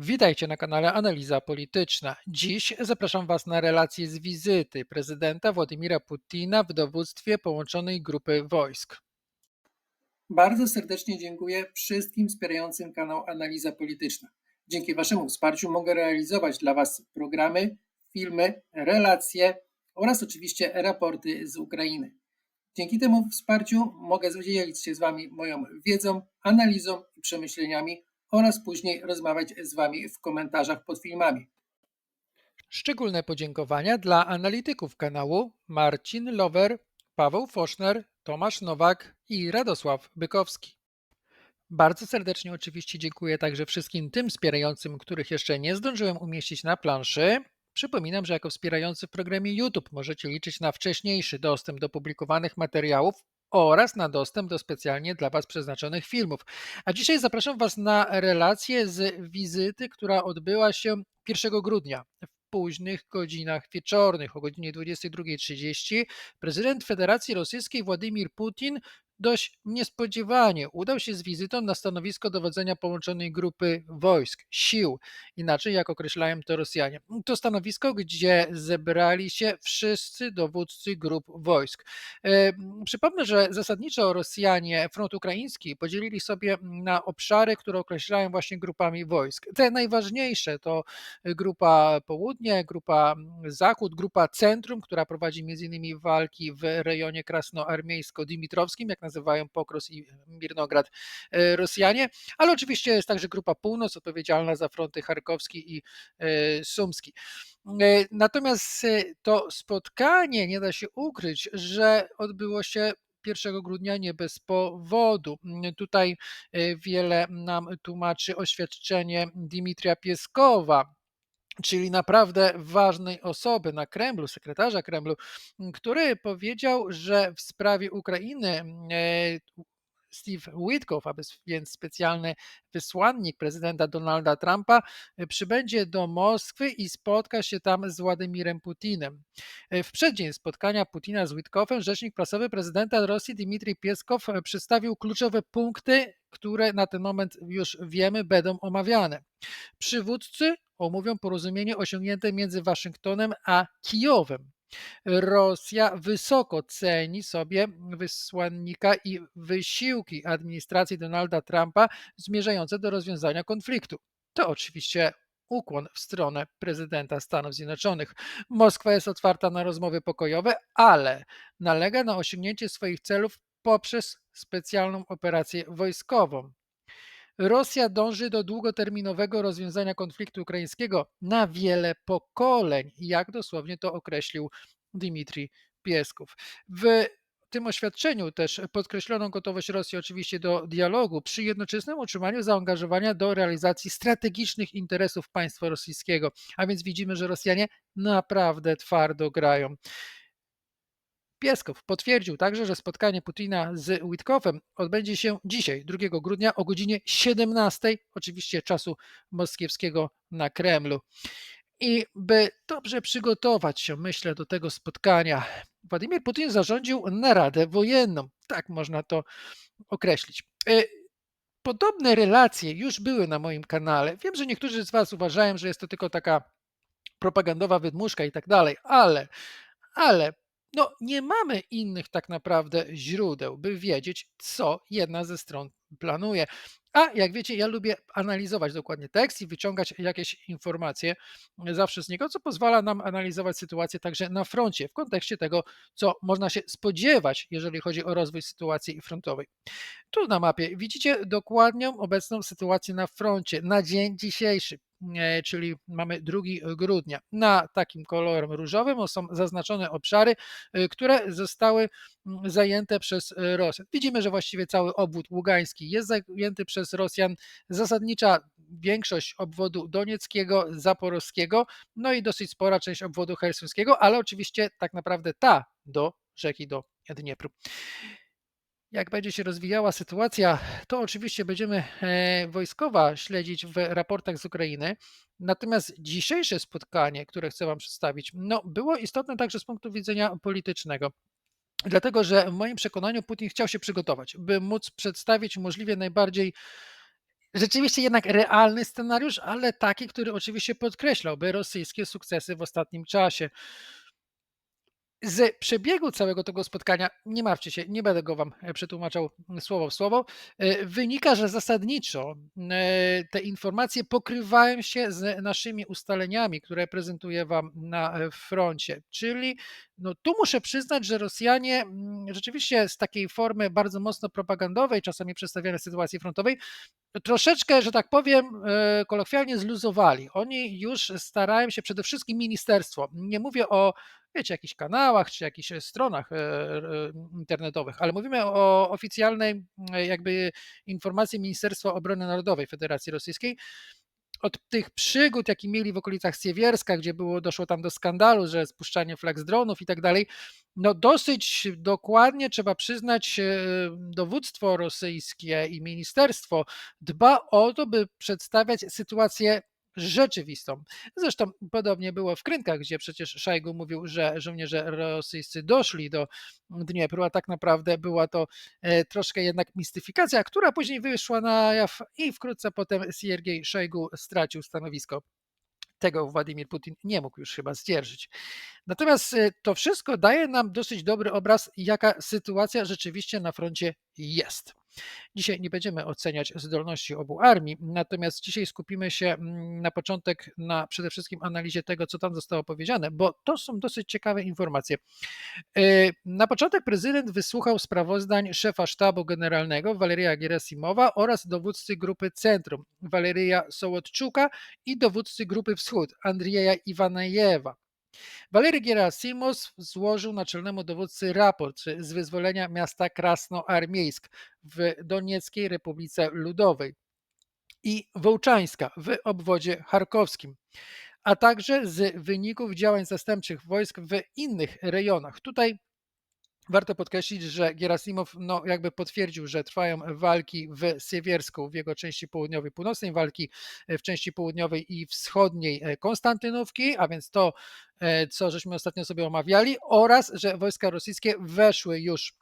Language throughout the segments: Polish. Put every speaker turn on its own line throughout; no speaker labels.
Witajcie na kanale Analiza Polityczna. Dziś zapraszam Was na relację z wizyty prezydenta Władimira Putina w dowództwie połączonej grupy wojsk.
Bardzo serdecznie dziękuję wszystkim wspierającym kanał Analiza Polityczna. Dzięki Waszemu wsparciu mogę realizować dla Was programy, filmy, relacje oraz oczywiście raporty z Ukrainy. Dzięki temu wsparciu mogę dzielić się z Wami moją wiedzą, analizą i przemyśleniami oraz później rozmawiać z Wami w komentarzach pod filmami.
Szczególne podziękowania dla analityków kanału Marcin Lower, Paweł Foszner, Tomasz Nowak i Radosław Bykowski. Bardzo serdecznie oczywiście dziękuję także wszystkim tym wspierającym, których jeszcze nie zdążyłem umieścić na planszy. Przypominam, że jako wspierający w programie YouTube możecie liczyć na wcześniejszy dostęp do publikowanych materiałów oraz na dostęp do specjalnie dla Was przeznaczonych filmów. A dzisiaj zapraszam Was na relację z wizyty, która odbyła się 1 grudnia późnych godzinach wieczornych o godzinie 22.30. Prezydent Federacji Rosyjskiej Władimir Putin dość niespodziewanie udał się z wizytą na stanowisko dowodzenia połączonej grupy wojsk, sił, inaczej jak określają to Rosjanie. To stanowisko, gdzie zebrali się wszyscy dowódcy grup wojsk. E, Przypomnę, że zasadniczo Rosjanie front ukraiński podzielili sobie na obszary, które określają właśnie grupami wojsk. Te najważniejsze to grupa południe, grupa zachód, grupa centrum, która prowadzi m.in. walki w rejonie krasnoarmiejsko-dimitrowskim, jak nazywają Pokros i Mirnograd e, Rosjanie, ale oczywiście jest także grupa północ odpowiedzialna za fronty charkowski i e, sumski. E, Natomiast to spotkanie, nie da się ukryć, że odbyło się 1 grudnia nie bez powodu. Tutaj wiele nam tłumaczy oświadczenie Dimitrija Pieskowa, czyli naprawdę ważnej osoby na Kremlu, sekretarza Kremlu, który powiedział, że w sprawie Ukrainy e, Steve Witkow, a więc specjalny wysłannik prezydenta Donalda Trumpa, e, przybędzie do Moskwy i spotka się tam z Władimirem Putinem. E, w przeddzień spotkania Putina z Witkowem rzecznik prasowy prezydenta Rosji Dmitrij Pieskow przedstawił kluczowe punkty, które na ten moment już wiemy będą omawiane. Przywódcy omówią porozumienie osiągnięte między Waszyngtonem a Kijowem. Rosja wysoko ceni sobie wysłannika i wysiłki administracji Donalda Trumpa zmierzające do rozwiązania konfliktu. To oczywiście ukłon w stronę prezydenta Stanów Zjednoczonych. Moskwa jest otwarta na rozmowy pokojowe, ale nalega na osiągnięcie swoich celów poprzez specjalną operację wojskową. Rosja dąży do długoterminowego rozwiązania konfliktu ukraińskiego na wiele pokoleń, jak dosłownie to określił Dmitrij Pieskow. W tym oświadczeniu też podkreślono gotowość Rosji oczywiście do dialogu przy jednoczesnym utrzymaniu zaangażowania do realizacji strategicznych interesów państwa rosyjskiego. A więc widzimy, że Rosjanie naprawdę twardo grają. Pieskow potwierdził także, że spotkanie Putina z Witkowem odbędzie się dzisiaj, 2 grudnia o godzinie 17, oczywiście czasu moskiewskiego na Kremlu. I by dobrze przygotować się, myślę, do tego spotkania, Władimir Putin zarządził naradę wojenną. Tak można to określić. E, Podobne relacje już były na moim kanale. Wiem, że niektórzy z Was uważają, że jest to tylko taka propagandowa wydmuszka i tak dalej, ale, ale no, nie mamy innych tak naprawdę źródeł, by wiedzieć, co jedna ze stron planuje. A jak wiecie, ja lubię analizować dokładnie tekst i wyciągać jakieś informacje zawsze z niego, co pozwala nam analizować sytuację także na froncie, w kontekście tego, co można się spodziewać, jeżeli chodzi o rozwój sytuacji frontowej. Tu na mapie widzicie dokładną obecną sytuację na froncie na dzień dzisiejszy. E, czyli mamy 2 grudnia. Na takim kolorem różowym są zaznaczone obszary, e, które zostały mm, zajęte przez Rosjan. Widzimy, że właściwie cały obwód ługański jest zajęty przez Rosjan. Zasadnicza większość obwodu donieckiego, zaporowskiego, no i dosyć spora część obwodu hersońskiego, ale oczywiście tak naprawdę ta do rzeki do Dniepru. Jak będzie się rozwijała sytuacja, to oczywiście będziemy e, wojskowa śledzić w raportach z Ukrainy. Natomiast dzisiejsze spotkanie, które chcę Wam przedstawić, no, było istotne także z punktu widzenia politycznego. Dlatego, że w moim przekonaniu Putin chciał się przygotować, by móc przedstawić możliwie najbardziej Rzeczywiście jednak realny scenariusz, ale taki, który oczywiście podkreślałby rosyjskie sukcesy w ostatnim czasie. Z przebiegu całego tego spotkania, nie martwcie się, nie będę go wam e, przetłumaczał słowo w słowo, e, wynika, że zasadniczo e, te informacje pokrywają się z naszymi ustaleniami, które prezentuję wam na froncie. Czyli no, tu muszę przyznać, że Rosjanie mm, rzeczywiście z takiej formy bardzo mocno propagandowej, czasami przedstawianej sytuacji frontowej, troszeczkę, że tak powiem, kolokwialnie zluzowali. Oni już starają się, przede wszystkim ministerstwo, nie mówię o wiecie, jakichś kanałach czy jakichś e, stronach e, e, internetowych, ale mówimy o oficjalnej jakby informacji Ministerstwa Obrony Narodowej Federacji Rosyjskiej, od tych przygód, jakie mieli w okolicach Siewierska, gdzie było, doszło tam do skandalu, że spuszczanie flag z dronów i tak dalej, no dosyć dokładnie trzeba przyznać, dowództwo rosyjskie i ministerstwo dba o to, by przedstawiać sytuację rzeczywistą. Zresztą podobnie było w Krynkach, gdzie przecież Szajgu mówił, że żołnierze rosyjscy doszli do Dniepru, a tak naprawdę była to e, troszkę jednak mistyfikacja, która później wyszła na jaw i wkrótce potem Siergiej Szajgu stracił stanowisko tego Władimir Putin nie mógł już chyba zdzierżyć. Natomiast e, to wszystko daje nam dosyć dobry obraz, jaka sytuacja rzeczywiście na froncie jest. Dzisiaj nie będziemy oceniać zdolności obu armii, natomiast dzisiaj skupimy się mm, na początek na przede wszystkim analizie tego, co tam zostało powiedziane, bo to są dosyć ciekawe informacje. E, na początek prezydent wysłuchał sprawozdań szefa sztabu generalnego Waleria Gerasimowa oraz dowódcy grupy Centrum Waleria Sołodczuka i dowódcy grupy Wschód Andrzeja Iwanajewa. Walery Gerasimos złożył naczelnemu dowódcy raport z wyzwolenia miasta Krasnoarmiejsk w Donieckiej Republice Ludowej i Wołczańska w obwodzie charkowskim, a także z wyników działań zastępczych wojsk w innych rejonach. Tutaj Warto podkreślić, że Gerasimow no, jakby potwierdził, że trwają walki w Siewiersku, w jego części południowej, północnej, walki w części południowej i wschodniej e, Konstantynówki, a więc to, e, co żeśmy ostatnio sobie omawiali, oraz że wojska rosyjskie weszły już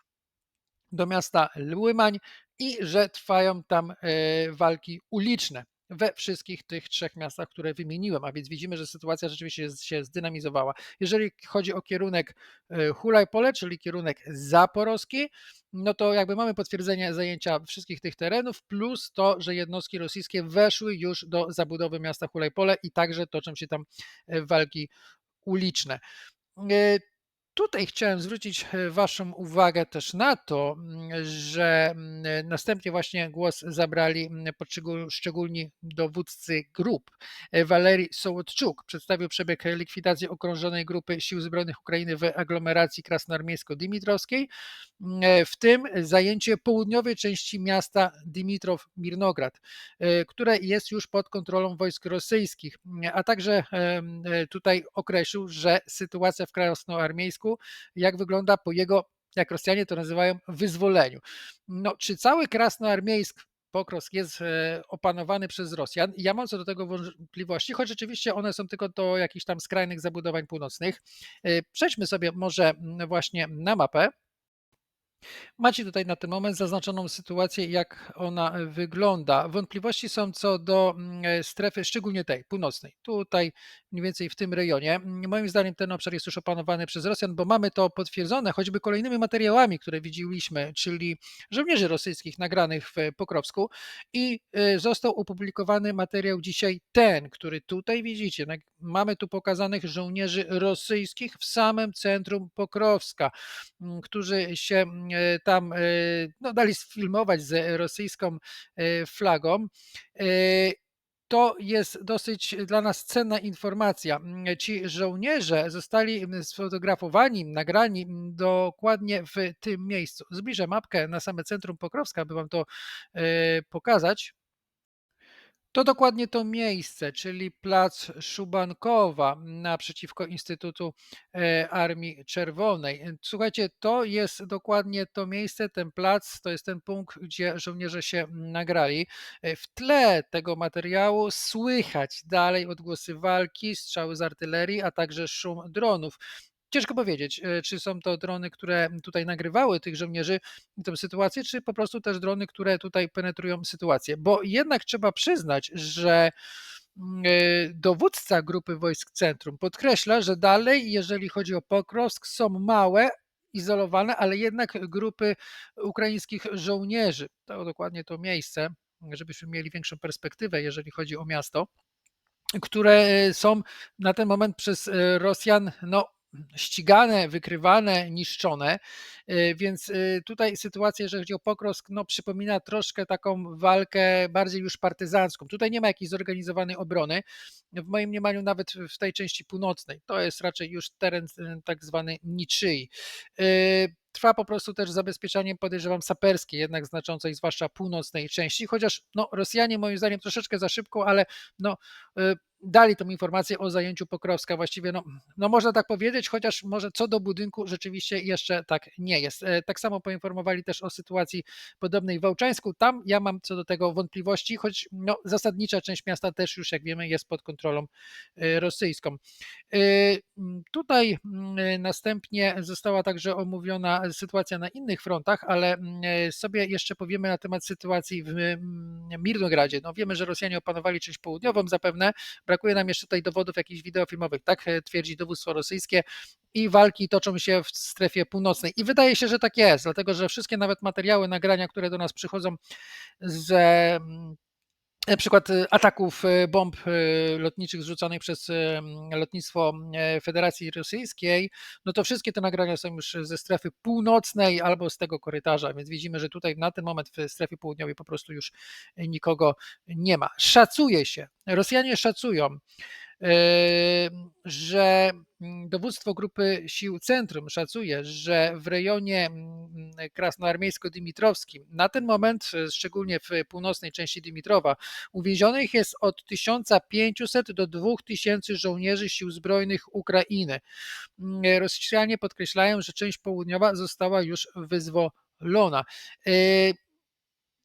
do miasta Lymań i że trwają tam e, walki uliczne we wszystkich tych trzech miastach, które wymieniłem, a więc widzimy, że sytuacja rzeczywiście się zdynamizowała. Jeżeli chodzi o kierunek e, Hulajpole, czyli kierunek zaporowski, no to jakby mamy potwierdzenie zajęcia wszystkich tych terenów, plus to, że jednostki rosyjskie weszły już do zabudowy miasta Hulajpole i także toczą się tam e, walki uliczne. Tutaj chciałem zwrócić e, Waszą uwagę też na to, mm, że mm, następnie właśnie głos zabrali mm, poszczególni dowódcy grup. E, Walerii Sołodczuk przedstawił przebieg likwidacji okrążonej grupy Sił Zbrojnych Ukrainy w aglomeracji krasnoarmiejsko-dimitrowskiej, e, w tym zajęcie południowej części miasta Dimitrov-Mirnograd, które jest już pod kontrolą wojsk rosyjskich, a także tutaj określił, że sytuacja w krasnoarmiejsku jak wygląda po jego, jak Rosjanie to nazywają, wyzwoleniu. No, czy cały Krasnoarmiejsk Pokrosk jest e, opanowany przez Rosjan. Ja mam co do tego wątpliwości, choć rzeczywiście one są tylko do jakichś tam skrajnych zabudowań północnych. E, przejdźmy sobie może właśnie na mapę. Macie tutaj na ten moment zaznaczoną sytuację, jak ona wygląda. Wątpliwości są co do mm, e, strefy, szczególnie tej północnej. Tutaj mniej więcej w tym rejonie. Moim zdaniem ten obszar jest już opanowany przez Rosjan, bo mamy to potwierdzone choćby kolejnymi materiałami, które widzieliśmy, czyli żołnierzy rosyjskich nagranych w Pokrowsku i e, został opublikowany materiał dzisiaj ten, który tutaj widzicie. Mamy tu pokazanych żołnierzy rosyjskich w samym centrum Pokrowska, którzy się E, tam e, no, dali sfilmować z rosyjską e, flagą to jest dosyć dla nas cenna informacja. Ci żołnierze zostali sfotografowani, nagrani dokładnie w tym miejscu. Zbliżę mapkę na same centrum Pokrowska, aby Wam to pokazać. To dokładnie to miejsce, czyli plac Szubankowa naprzeciwko Instytutu e, Armii Czerwonej. Słuchajcie, to jest dokładnie to miejsce, ten plac, to jest ten punkt, gdzie żołnierze się nagrali. E, w tle tego materiału słychać dalej odgłosy walki, strzały z artylerii, a także szum dronów. Ciężko powiedzieć, e, czy są to drony, które tutaj nagrywały tych żołnierzy i tę sytuację, czy po prostu też drony, które tutaj penetrują sytuację. Bo jednak trzeba przyznać, że mm, e, dowódca grupy wojsk centrum podkreśla, że dalej, jeżeli chodzi o Pokrovsk, są małe, izolowane, ale jednak grupy ukraińskich żołnierzy. To dokładnie to miejsce, żebyśmy mieli większą perspektywę, jeżeli chodzi o miasto, które są na ten moment przez e, Rosjan no, ścigane, wykrywane, niszczone. Y, Więc y, tutaj sytuacja, jeżeli chodzi o Pokrovsk, no, przypomina troszkę taką walkę bardziej już partyzancką. Tutaj nie ma jakiejś zorganizowanej obrony. W moim mniemaniu nawet w tej części północnej. To jest raczej już teren y, tak zwany niczyi. Trwa po prostu też zabezpieczanie, podejrzewam, saperskie, jednak znaczącej, zwłaszcza północnej części, chociaż no, Rosjanie moim zdaniem troszeczkę za szybko, ale no, y, dali tą informację o zajęciu Pokrowska. Właściwie, no, no można tak powiedzieć, chociaż może co do budynku rzeczywiście jeszcze tak nie jest. E, Tak samo poinformowali też o sytuacji podobnej w Wałczańsku. Tam ja mam co do tego wątpliwości, choć no, zasadnicza część miasta też już, jak wiemy, jest pod kontrolą e, rosyjską. E, Tutaj następnie została także omówiona sytuacja na innych frontach, ale m, sobie jeszcze powiemy na temat sytuacji w m, Mirnogradzie. No wiemy, że Rosjanie opanowali część południową zapewne, brakuje nam jeszcze tutaj dowodów jakichś wideofilmowych, tak e, twierdzi dowództwo rosyjskie i walki toczą się w strefie północnej. I wydaje się, że tak jest, dlatego że wszystkie nawet materiały, nagrania, które do nas przychodzą z mm, przykład e, ataków e, bomb e, lotniczych zrzucanych przez e, lotnictwo e, Federacji Rosyjskiej, no to wszystkie te nagrania są już ze strefy północnej albo z tego korytarza, więc widzimy, że tutaj na ten moment w strefie południowej po prostu już nikogo nie ma. Szacuje się, Rosjanie szacują, e, że mm, dowództwo grupy sił Centrum szacuje, że w rejonie mm, krasnoarmiejsko-dymitrowskim na ten moment, e, szczególnie w północnej części Dymitrowa, uwięzionych jest od 1500 do 2000 żołnierzy sił zbrojnych Ukrainy. Mm, Rosjanie podkreślają, że część południowa została już wyzwolona. E,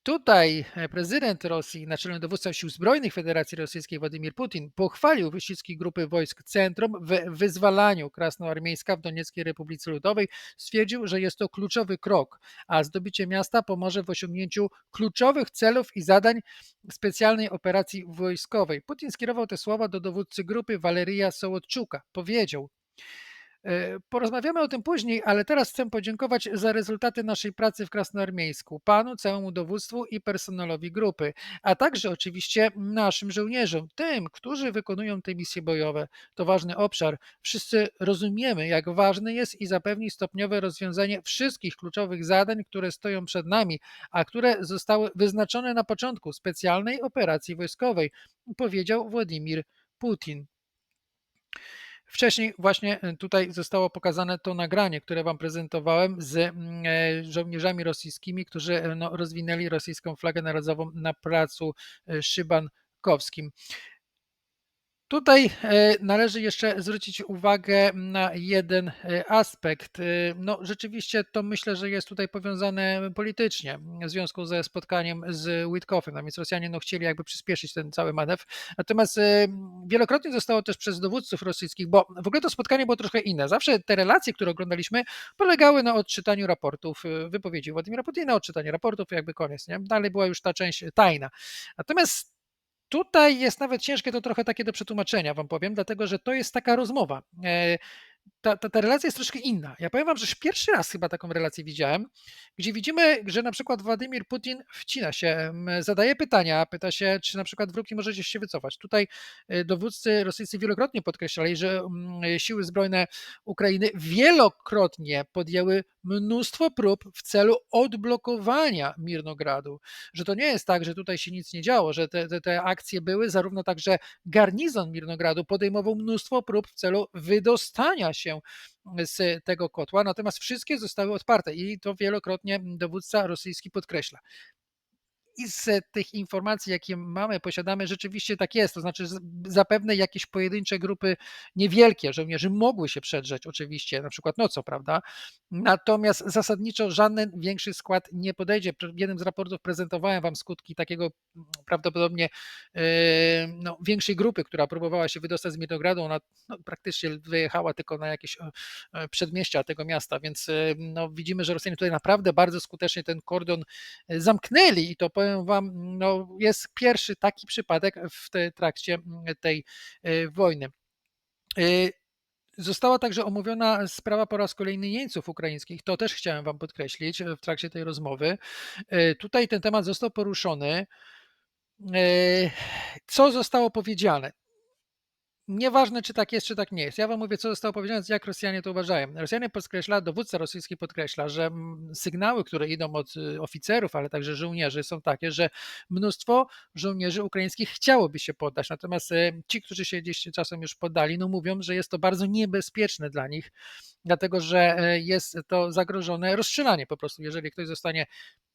Tutaj e, prezydent Rosji, naczelny dowódca sił zbrojnych Federacji Rosyjskiej Władimir Putin pochwalił wysiłki grupy wojsk Centrum w wyzwalaniu Krasnoarmiejska w Donieckiej Republice Ludowej. Stwierdził, że jest to kluczowy krok, a zdobycie miasta pomoże w osiągnięciu kluczowych celów i zadań specjalnej operacji wojskowej. Putin skierował te słowa do dowódcy grupy Waleria Sołodczuka. Powiedział, Porozmawiamy o tym później, ale teraz chcę podziękować za rezultaty naszej pracy w Krasnoarmiejsku, panu, całemu dowództwu i personelowi grupy, a także oczywiście naszym żołnierzom, tym, którzy wykonują te misje bojowe. To ważny obszar. Wszyscy rozumiemy, jak ważny jest i zapewni stopniowe rozwiązanie wszystkich kluczowych zadań, które stoją przed nami, a które zostały wyznaczone na początku specjalnej operacji wojskowej, powiedział Władimir Putin. Wcześniej właśnie e, tutaj zostało pokazane to nagranie, które Wam prezentowałem z mm, e, żołnierzami rosyjskimi, którzy e, no, rozwinęli rosyjską flagę narodową na placu e, Szybankowskim. Tutaj e, należy jeszcze zwrócić uwagę na jeden e, aspekt. E, No, rzeczywiście to myślę, że jest tutaj powiązane politycznie w związku ze spotkaniem z Witkofem, a więc Rosjanie no, chcieli jakby przyspieszyć ten cały manewr. Natomiast wielokrotnie zostało też przez dowódców rosyjskich, bo w ogóle to spotkanie było trochę inne. Zawsze te relacje, które oglądaliśmy, polegały na odczytaniu raportów, wypowiedzi Władimira Putina, odczytanie raportów, jakby koniec. Nie? Dalej była już ta część tajna. Natomiast Tutaj jest nawet ciężkie to trochę takie do przetłumaczenia, wam powiem, dlatego że to jest taka rozmowa. Ta, ta, ta relacja jest troszkę inna. Ja powiem wam, że pierwszy raz chyba taką relację widziałem, gdzie widzimy, że na przykład Władimir Putin wcina się, zadaje pytania, pyta się, czy na przykład wróg nie może gdzieś się wycofać. Tutaj e, dowódcy rosyjscy wielokrotnie podkreślali, że siły zbrojne Ukrainy wielokrotnie podjęły mnóstwo prób w celu odblokowania Mirnogradu że to nie jest tak, że tutaj się nic nie działo, że te, te, te akcje były, zarówno także garnizon Mirnogradu podejmował mnóstwo prób w celu wydostania się z tego kotła, natomiast wszystkie zostały odparte i to wielokrotnie dowódca rosyjski podkreśla. I z tych informacji, jakie mamy, posiadamy, rzeczywiście tak jest. To znaczy, zapewne jakieś pojedyncze grupy niewielkie żołnierzy mogły się przedrzeć, oczywiście, na przykład nocą, prawda? Natomiast zasadniczo żaden większy skład nie podejdzie. W jednym z raportów prezentowałem Wam skutki takiego mm, prawdopodobnie no, większej grupy, która próbowała się wydostać z Mirnogradu. Ona no, praktycznie wyjechała tylko na jakieś przedmieścia tego miasta, więc no, widzimy, że Rosjanie tutaj naprawdę bardzo skutecznie ten kordon zamknęli i to powiem Wam, no, jest pierwszy taki przypadek w te, trakcie tej wojny. Została także omówiona sprawa po raz kolejny jeńców ukraińskich. To też chciałem Wam podkreślić w trakcie tej rozmowy. Tutaj ten temat został poruszony. Co zostało powiedziane? Nieważne, czy tak jest, czy tak nie jest. Ja wam mówię, co zostało powiedziane, jak Rosjanie to uważają. Rosjanie podkreśla, dowódca rosyjski podkreśla, że sygnały, które idą od y, oficerów, ale także żołnierzy są takie, że mnóstwo żołnierzy ukraińskich chciałoby się poddać. Natomiast y, ci, którzy się gdzieś czasem już poddali, no mówią, że jest to bardzo niebezpieczne dla nich, dlatego że e, jest to zagrożone rozstrzelanie po prostu. Jeżeli ktoś zostanie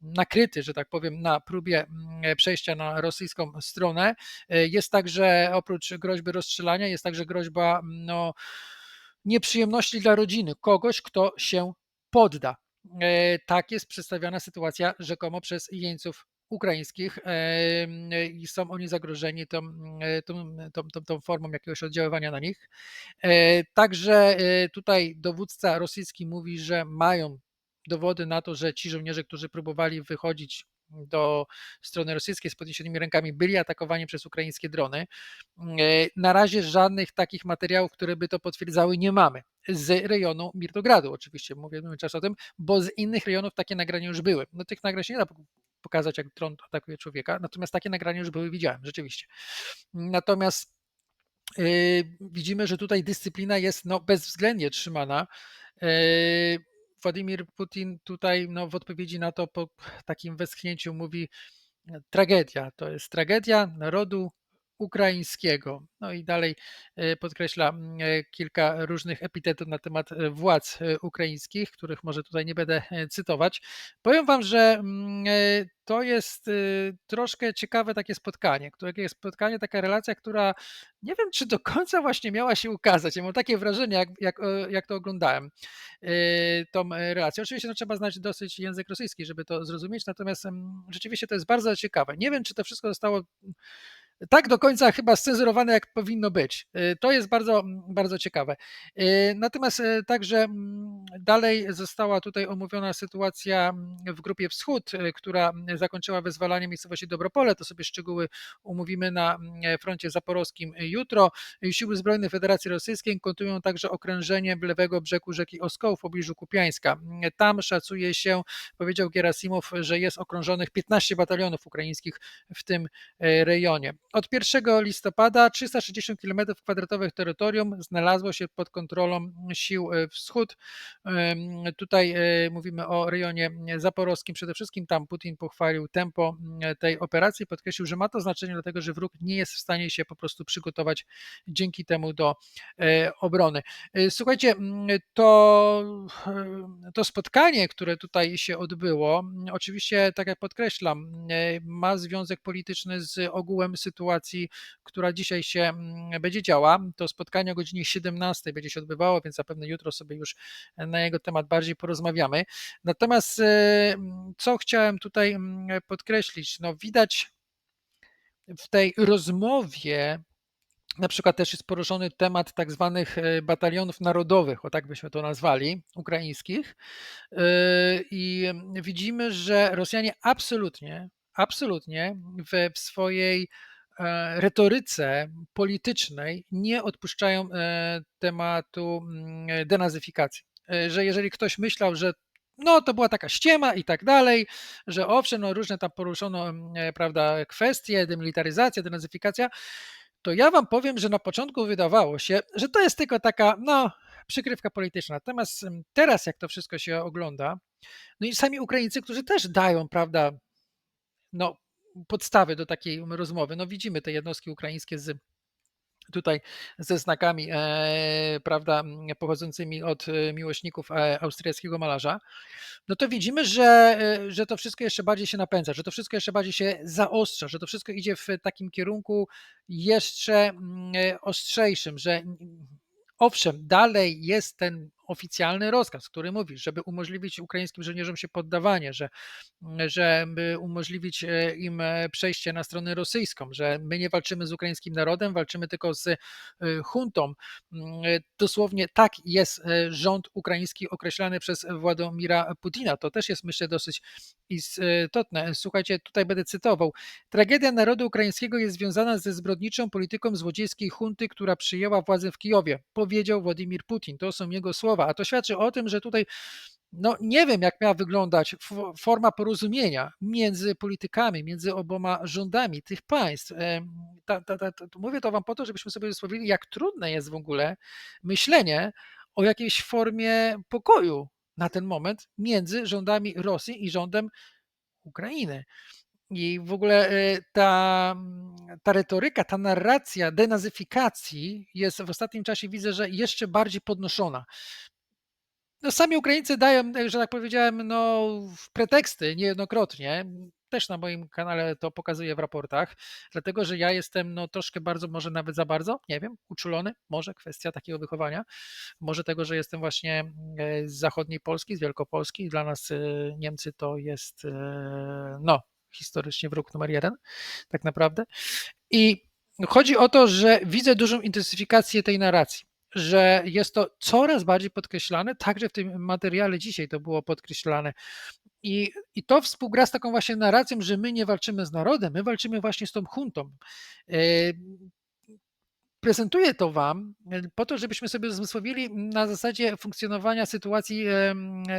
nakryty, że tak powiem, na próbie mm, przejścia na rosyjską stronę, e, jest także oprócz groźby rozstrzelania, jest także groźba mm, no, nieprzyjemności dla rodziny kogoś, kto się podda. E, tak jest przedstawiana sytuacja rzekomo przez jeńców ukraińskich i są oni zagrożeni tą, tą, tą, tą, formą jakiegoś oddziaływania na nich. E, także e, tutaj dowódca rosyjski mówi, że mają dowody na to, że ci żołnierze, którzy próbowali wychodzić do strony rosyjskiej z podniesionymi rękami byli atakowani przez ukraińskie drony. E, na razie żadnych takich materiałów, które by to potwierdzały, nie mamy. Z rejonu Mirtogradu, oczywiście mówimy czas o tym, bo z innych rejonów takie nagrania już były. No tych nagrań się nie da pokazać, jak dron atakuje człowieka. Natomiast takie nagrania już były, widziałem, rzeczywiście. Natomiast yy, widzimy, że tutaj dyscyplina jest no, bezwzględnie trzymana. Yy, Władimir Putin tutaj no, w odpowiedzi na to po takim westchnięciu mówi tragedia. To jest tragedia narodu ukraińskiego. No i dalej e, podkreśla e, kilka różnych epitetów na temat e, władz ukraińskich, których może tutaj nie będę cytować. Powiem Wam, że to jest troszkę ciekawe takie spotkanie, takie spotkanie, taka relacja, która nie wiem, czy do końca właśnie miała się ukazać. Ja mam takie wrażenie, jak, jak, jak to oglądałem, tą relację. Oczywiście no, trzeba znać dosyć język rosyjski, żeby to zrozumieć, natomiast rzeczywiście to jest bardzo ciekawe. Nie wiem, czy to wszystko zostało tak do końca chyba scenzurowane, jak powinno być. Y, to jest bardzo, bardzo ciekawe. Y, natomiast y, także dalej została tutaj omówiona sytuacja w grupie Wschód, która zakończyła wyzwalanie miejscowości Dobropole. To sobie szczegóły umówimy na froncie zaporowskim jutro. Siły Zbrojne Federacji Rosyjskiej kontują także okrężenie lewego brzegu rzeki Oskoł w pobliżu Kupiańska. Tam szacuje się, powiedział Gerasimow, że jest okrążonych 15 batalionów ukraińskich w tym rejonie. Od 1 listopada 360 km2 terytorium znalazło się pod kontrolą sił e, wschód. Tutaj e, mówimy o rejonie zaporowskim przede wszystkim. Tam Putin pochwalił tempo tej operacji, podkreślił, że ma to znaczenie, dlatego że wróg nie jest w stanie się po prostu przygotować dzięki temu do e, obrony. Słuchajcie, to, to spotkanie, które tutaj się odbyło, oczywiście, tak jak podkreślam, ma związek polityczny z ogółem sytuacji sytuacji, która dzisiaj się mm, będzie działa. To spotkanie o godzinie 17 będzie się odbywało, więc zapewne jutro sobie już na jego temat bardziej porozmawiamy. Natomiast e, co chciałem tutaj mm, podkreślić? No widać w tej rozmowie na przykład też jest poruszony temat tak zwanych e, batalionów narodowych, o tak byśmy to nazwali, ukraińskich. E, I widzimy, że Rosjanie absolutnie, absolutnie w, w swojej retoryce politycznej nie odpuszczają e, tematu mm, denazyfikacji. E, że jeżeli ktoś myślał, że no to była taka ściema i tak dalej, że owszem, no różne tam poruszono mm, prawda, kwestie, demilitaryzacja, denazyfikacja, to ja wam powiem, że na początku wydawało się, że to jest tylko taka, no, przykrywka polityczna. Natomiast mm, teraz, jak to wszystko się ogląda, no i sami Ukraińcy, którzy też dają, prawda, no, podstawy do takiej rozmowy. No widzimy te jednostki ukraińskie z tutaj ze znakami, e, prawda, pochodzącymi od e, miłośników e, austriackiego malarza, no to widzimy, że, e, że to wszystko jeszcze bardziej się napędza, że to wszystko jeszcze bardziej się zaostrza, że to wszystko idzie w takim kierunku jeszcze ostrzejszym, że owszem, dalej jest ten oficjalny rozkaz, który mówi, żeby umożliwić ukraińskim żołnierzom się poddawanie, że, żeby umożliwić e, im e, przejście na stronę rosyjską, że my nie walczymy z ukraińskim narodem, walczymy tylko z e, huntą. Mm, dosłownie tak jest rząd ukraiński określany przez Władimira Putina. To też jest myślę dosyć istotne. Słuchajcie, tutaj będę cytował. Tragedia narodu ukraińskiego jest związana ze zbrodniczą polityką złodziejskiej hunty, która przyjęła władzę w Kijowie, powiedział Władimir Putin. To są jego słowa a to świadczy o tym, że tutaj no nie wiem, jak miała wyglądać forma porozumienia między politykami, między oboma rządami tych państw. Ta, ta, ta, mówię to Wam po to, żebyśmy sobie wysłowili, jak trudne jest w ogóle myślenie o jakiejś formie pokoju na ten moment między rządami Rosji i rządem Ukrainy. I w ogóle e, ta, ta retoryka, ta narracja denazyfikacji jest w ostatnim czasie, widzę, że jeszcze bardziej podnoszona. No, sami Ukraińcy dają, że tak powiedziałem, no, preteksty niejednokrotnie. Też na moim kanale to pokazuję w raportach, dlatego że ja jestem no, troszkę bardzo, może nawet za bardzo, nie wiem, uczulony, może kwestia takiego wychowania, może tego, że jestem właśnie e, z zachodniej Polski, z Wielkopolski dla nas e, Niemcy to jest no, historycznie wróg numer jeden, tak naprawdę. I chodzi o to, że widzę dużą intensyfikację tej narracji, że jest to coraz bardziej podkreślane, także w tym materiale dzisiaj to było podkreślane. I, I to współgra z taką właśnie narracją, że my nie walczymy z narodem, my walczymy właśnie z tą huntą. Prezentuję to Wam e, po to, żebyśmy sobie zmysłowili na zasadzie funkcjonowania sytuacji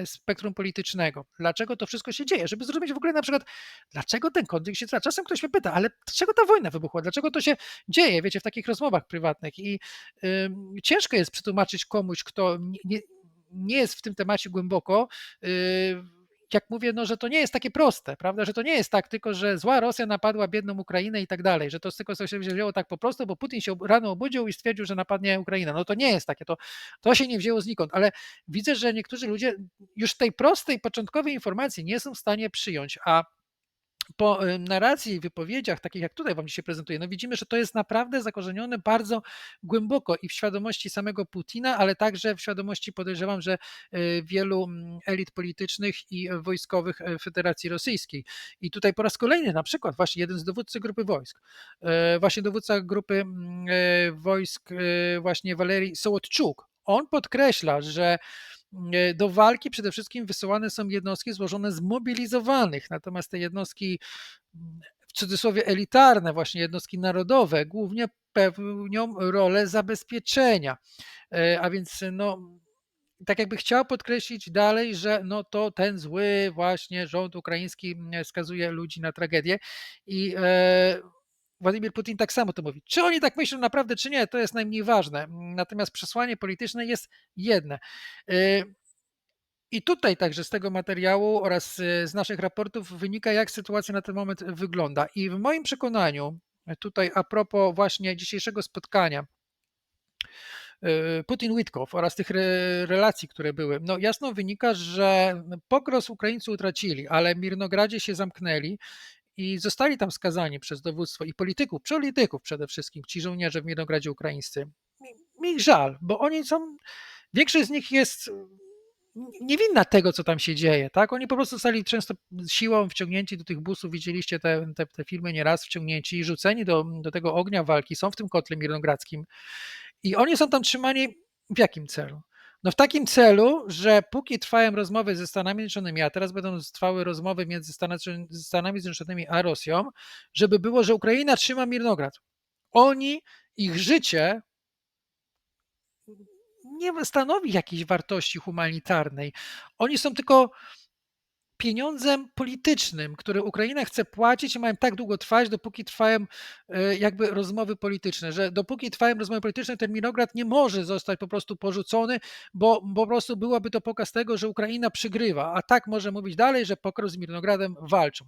spektrum politycznego. Dlaczego to wszystko się dzieje? Żeby zrozumieć w ogóle na przykład, dlaczego ten konflikt się trwa. Czasem ktoś mnie pyta, ale dlaczego ta wojna wybuchła? Dlaczego to się dzieje? Wiecie, w takich rozmowach prywatnych. I y, ciężko jest przetłumaczyć komuś, kto nie, nie, nie jest w tym temacie głęboko, y, jak mówię, no, że to nie jest takie proste, prawda, że to nie jest tak tylko, że zła Rosja napadła biedną Ukrainę i tak dalej, że to tylko coś się wzięło tak po prostu, bo Putin się rano obudził i stwierdził, że napadnie Ukrainę. No to nie jest takie, to, to się nie wzięło znikąd, ale widzę, że niektórzy ludzie już tej prostej, początkowej informacji nie są w stanie przyjąć, a po narracji i wypowiedziach, takich jak tutaj Wam dzisiaj prezentuję, no widzimy, że to jest naprawdę zakorzenione bardzo głęboko i w świadomości samego Putina, ale także w świadomości podejrzewam, że y, wielu mm, elit politycznych i wojskowych e, Federacji Rosyjskiej. I tutaj po raz kolejny na przykład właśnie jeden z dowódcy grupy wojsk, e, właśnie dowódca grupy mm, e, wojsk właśnie Walerii Sołodczuk, on podkreśla, że do walki przede wszystkim wysyłane są jednostki złożone z mobilizowanych, natomiast te jednostki w cudzysłowie elitarne, właśnie jednostki narodowe, głównie pełnią rolę zabezpieczenia. E, a więc no, tak jakby chciał podkreślić dalej, że no to ten zły właśnie rząd ukraiński skazuje ludzi na tragedię i e, Władimir Putin tak samo to mówi. Czy oni tak myślą naprawdę, czy nie, to jest najmniej ważne. Natomiast przesłanie polityczne jest jedne. Y, I tutaj także z tego materiału oraz y, z naszych raportów wynika, jak sytuacja na ten moment wygląda. I w moim przekonaniu, tutaj a propos właśnie dzisiejszego spotkania, y, Putin-Witkow oraz tych relacji, które były, no jasno wynika, że pokros Ukraińcy utracili, ale w Mirnogradzie się zamknęli i zostali tam skazani przez dowództwo i polityków, polityków przede wszystkim, ci żołnierze w Miedogradzie ukraińscy. Mi ich żal, bo oni są, większość z nich jest niewinna tego, co tam się dzieje, tak? Oni po prostu zostali często siłą wciągnięci do tych busów, widzieliście te, te, te filmy nieraz wciągnięci i rzuceni do, do tego ognia walki, są w tym kotle mirnogradzkim i oni są tam trzymani w jakim celu? No w takim celu, że póki trwają rozmowy ze Stanami Zjednoczonymi, a teraz będą trwały rozmowy między Stanami Zjednoczonymi a Rosją, żeby było, że Ukraina trzyma Mirnograd. Oni, ich życie nie stanowi jakiejś wartości humanitarnej. Oni są tylko pieniądzem politycznym, który Ukraina chce płacić i mają tak długo trwać, dopóki trwają e, jakby rozmowy polityczne, że dopóki trwają rozmowy polityczne, ten Minograd nie może zostać po prostu porzucony, bo, po prostu byłaby to pokaz tego, że Ukraina przygrywa, a tak może mówić dalej, że pokros z Mirnogradem walczą.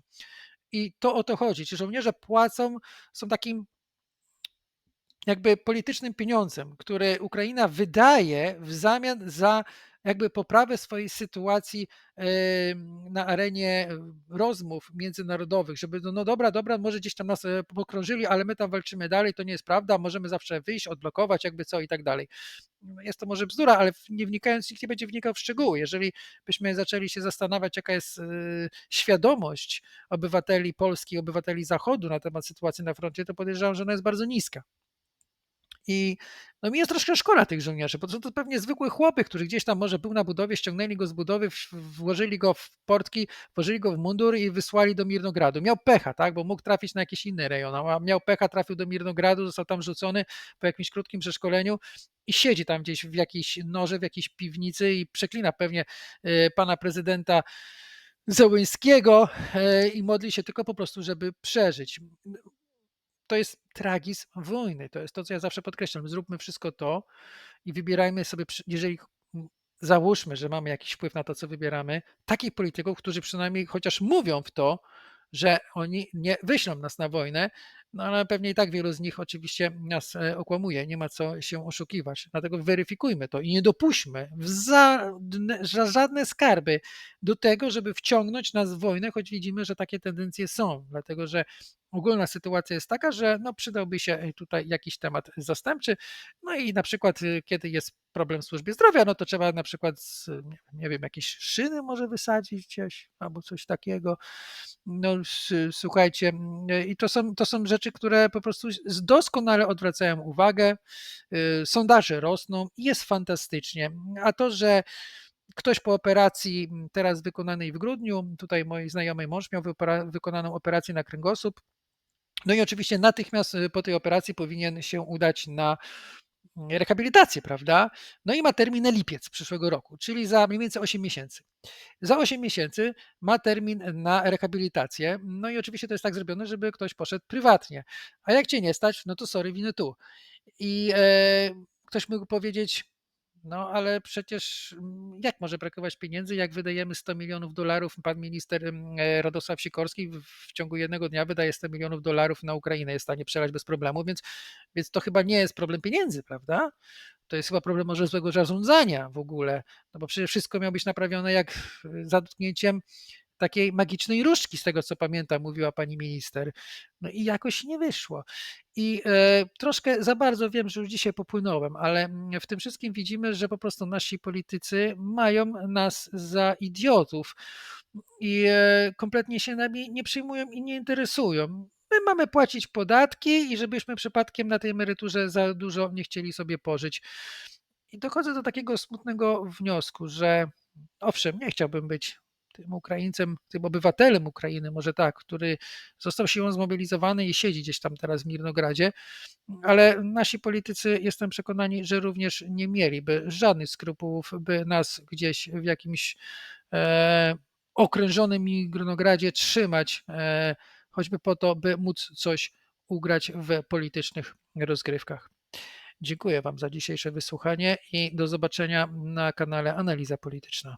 I to o to chodzi. Ci żołnierze płacą, są takim jakby politycznym pieniądzem, które Ukraina wydaje w zamian za jakby poprawę swojej sytuacji na arenie rozmów międzynarodowych, żeby no, no dobra, dobra, może gdzieś tam nas e, pokrążyli, ale my tam walczymy dalej, to nie jest prawda, możemy zawsze wyjść, odblokować, jakby co i tak dalej. Jest to może bzdura, ale nie wnikając, nikt nie będzie wnikał w szczegóły. Jeżeli byśmy zaczęli się zastanawiać, jaka jest e, świadomość obywateli Polski, obywateli Zachodu na temat sytuacji na froncie, to podejrzewam, że ona jest bardzo niska. I no mi jest troszkę szkoda tych żołnierzy, bo to są to pewnie zwykłe chłopy, którzy gdzieś tam może był na budowie, ściągnęli go z budowy, włożyli go w portki, włożyli go w mundur i wysłali do Mirnogradu. Miał pecha, tak, bo mógł trafić na jakiś inny rejon, a miał pecha, trafił do Mirnogradu, został tam rzucony po jakimś krótkim przeszkoleniu i siedzi tam gdzieś w jakiejś norze, w jakiejś piwnicy i przeklina pewnie e, pana prezydenta Zełęńskiego e, i modli się tylko po prostu, żeby przeżyć to jest tragizm wojny. To jest to, co ja zawsze podkreślam. Zróbmy wszystko to i wybierajmy sobie, jeżeli załóżmy, że mamy jakiś wpływ na to, co wybieramy, takich polityków, którzy przynajmniej chociaż mówią w to, że oni nie wyślą nas na wojnę, no ale pewnie i tak wielu z nich oczywiście nas e, okłamuje, nie ma co się oszukiwać. Dlatego weryfikujmy to i nie dopuśćmy ża- żadne skarby do tego, żeby wciągnąć nas w wojnę, choć widzimy, że takie tendencje są, dlatego że ogólna sytuacja jest taka, że no przydałby się e, tutaj jakiś temat zastępczy. No i na przykład, y, kiedy jest problem w służbie zdrowia, no to trzeba na przykład, nie, wiem, jakieś szyny może wysadzić gdzieś albo coś takiego. No słuchajcie, mm, i to są, to są rzeczy, które po prostu doskonale odwracają uwagę. y, Sondaże rosną i jest fantastycznie. A to, że ktoś po operacji teraz wykonanej w grudniu, tutaj mojej znajomej mąż miał wykonaną operację na kręgosłup, no i oczywiście natychmiast y, po tej operacji powinien się udać na mm, rehabilitację, prawda? No i ma termin na lipiec przyszłego roku, czyli za mniej więcej 8 miesięcy. Za 8 miesięcy ma termin na rehabilitację. No i oczywiście to jest tak zrobione, żeby ktoś poszedł prywatnie. A jak cię nie stać, no to sorry, winy tu. I e, ktoś mógł powiedzieć, no ale przecież mm, jak może brakować pieniędzy, jak wydajemy 100 milionów dolarów, pan minister mm, e, Radosław Sikorski w, ciągu jednego dnia wydaje 100 milionów dolarów na Ukrainę, jest w stanie przelać bez problemu, więc, więc to chyba nie jest problem pieniędzy, prawda? To jest chyba problem może złego zarządzania w ogóle, no bo przecież wszystko miało być naprawione jak za dotknięciem takiej magicznej różdżki, z tego co pamiętam, mówiła pani minister. No i jakoś nie wyszło. I e, troszkę za bardzo wiem, że już dzisiaj popłynąłem, ale mm, w tym wszystkim widzimy, że po prostu nasi politycy mają nas za idiotów i e, kompletnie się nami nie przyjmują i nie interesują. My mamy płacić podatki i żebyśmy przypadkiem na tej emeryturze za dużo nie chcieli sobie pożyć. I dochodzę do takiego smutnego wniosku, że owszem, nie chciałbym być tym Ukraińcem, tym obywatelem Ukrainy, może tak, który został siłą zmobilizowany i siedzi gdzieś tam teraz w Mirnogradzie, ale nasi politycy, jestem przekonani, że również nie mieliby żadnych skrupułów, by nas gdzieś w jakimś e, okrężonym Mirnogradzie trzymać, e, choćby po to, by móc coś ugrać w politycznych rozgrywkach. Dziękuję Wam za dzisiejsze wysłuchanie i do zobaczenia na kanale Analiza Polityczna.